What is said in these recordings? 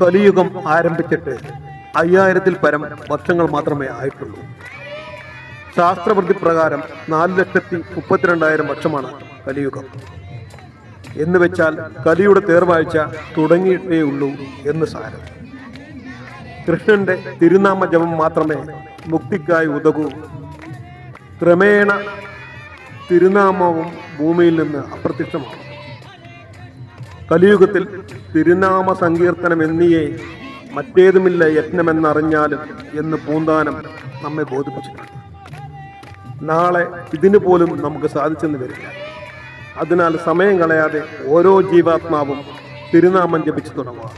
കലിയുഗം ആരംഭിച്ചിട്ട് അയ്യായിരത്തിൽ പരം വർഷങ്ങൾ മാത്രമേ ആയിട്ടുള്ളൂ. ശാസ്ത്രവൃത്തി പ്രകാരം നാല് ലക്ഷത്തി മുപ്പത്തിരണ്ടായിരം വർഷമാണ് കലിയുഗം. എന്ന് വെച്ചാൽ കലിയുടെ തേർവാഴ്ച തുടങ്ങിയിട്ടേ ഉള്ളൂ എന്ന് സാരം. കൃഷ്ണന്റെ തിരുനാമ ജപം മാത്രമേ മുക്തിക്കായി ഉതകൂ. ക്രമേണ തിരുനാമവും ഭൂമിയിൽ നിന്ന് അപ്രത്യക്ഷമാണ് കലിയുഗത്തിൽ തിരുനാമ സങ്കീർത്തനം എന്നിയെ മറ്റേതുമില്ല യജ്ഞമെന്നറിഞ്ഞാലും എന്ന് പൂന്താനം നമ്മെ ബോധിപ്പിച്ചിട്ടുണ്ട്. നാളെ ഇതിനു പോലും നമുക്ക് സാധിച്ചെന്ന് വരില്ല. അതിനാൽ സമയം കളയാതെ ഓരോ ജീവാത്മാവും തിരുനാമം ജപിച്ചു തുടങ്ങുക.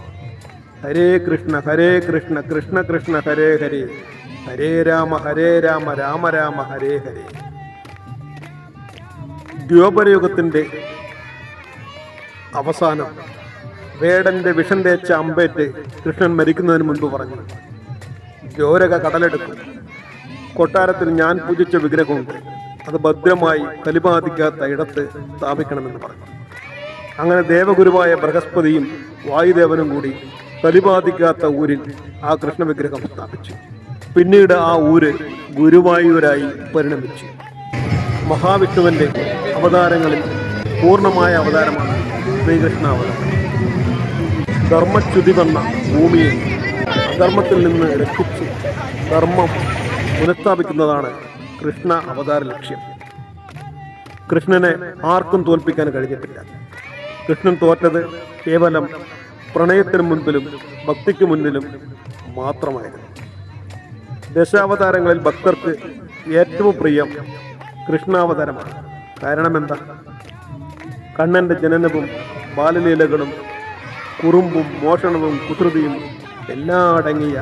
ഹരേ കൃഷ്ണ ഹരേ കൃഷ്ണ കൃഷ്ണ കൃഷ്ണ ഹരേ ഹരേ. ഹരേ രാമ ഹരേ രാമ രാമ രാമ ഹരേ ഹരേ. ദ്യോപരയുഗത്തിന്റെ അവസാനം വേടന്റെ വിഷം തേച്ച അമ്പേറ്റ് കൃഷ്ണൻ മരിക്കുന്നതിന് മുൻപ് പറഞ്ഞു ജോരക കടലെടുക്കും. കൊട്ടാരത്തിൽ ഞാൻ പൂജിച്ച വിഗ്രഹമുണ്ട് അത് ഭദ്രമായി കലിപാതിക്കാത്ത ഇടത്ത് സ്ഥാപിക്കണമെന്ന് പറഞ്ഞു. അങ്ങനെ ദേവഗുരുവായ ബൃഹസ്പതിയും വായുദേവനും കൂടി കലിപാതിക്കാത്ത ഊരിൽ ആ കൃഷ്ണ വിഗ്രഹം സ്ഥാപിച്ചു. പിന്നീട് ആ ഊര് ഗുരുവായൂരായി പരിണമിച്ചു. മഹാവിഷ്ണുവിന്റെ അവതാരങ്ങളിൽ പൂർണമായ അവതാരമാണ് ശ്രീകൃഷ്ണ അവതാരം ധർമ്മച്യുതി വന്ന ഭൂമിയെ അധർമ്മത്തിൽ നിന്ന് രക്ഷിച്ച് ധർമ്മം പുനഃസ്ഥാപിക്കുന്നതാണ് കൃഷ്ണ അവതാര ലക്ഷ്യം. കൃഷ്ണനെ ആർക്കും തോൽപ്പിക്കാൻ കഴിഞ്ഞിട്ടില്ല. കൃഷ്ണൻ തോറ്റത് കേവലം പ്രണയത്തിന് മുൻപിലും ഭക്തിക്ക് മുന്നിലും മാത്രമായിരുന്നു. ദശാവതാരങ്ങളിൽ ഭക്തർക്ക് ഏറ്റവും പ്രിയം കൃഷ്ണാവതാരമാണ്. കാരണം എന്താ? കണ്ണന്റെ ജനനവും ബാലലീലകളും കുറുമ്പും മോഷണവും കുസൃതിയും എല്ലാം അടങ്ങിയ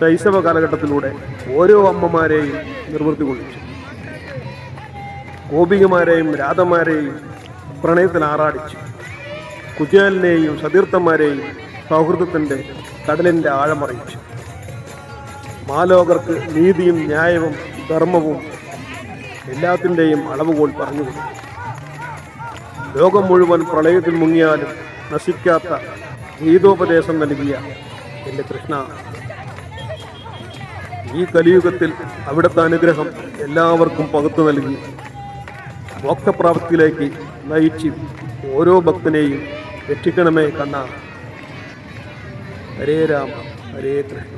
ശൈശവ കാലഘട്ടത്തിലൂടെ ഓരോ അമ്മമാരെയും നിർവൃത്തി കൊള്ളിച്ചു. ഗോപികമാരെയും രാധമാരെയും പ്രണയത്തിൽ ആറാടിച്ചു. കുജാലിനെയും സതീർത്ഥന്മാരെയും സൗഹൃദത്തിന്റെ കടലിന്റെ ആഴമറിയിച്ചു. മാലോകർക്ക് നീതിയും ന്യായവും ധർമ്മവും എല്ലാത്തിന്റെയും അളവുകോൽ പറഞ്ഞു കൊടുത്തു. ലോകം മുഴുവൻ പ്രളയത്തിൽ മുങ്ങിയാലും നശിക്കാത്ത ഗീതോപദേശം നൽകിയ എന്റെ കൃഷ്ണ. ഈ കലിയുഗത്തിൽ അവിടുത്തെ അനുഗ്രഹം എല്ലാവർക്കും പകുത്തു നൽകി. മോക്ഷപ്രാപ്തിയിലേക്ക് നയിച്ച് ഓരോ ഭക്തനെയും രക്ഷിക്കണമേ കണ്ണ. ഹരേ രാമ ഹരേ കൃഷ്ണ.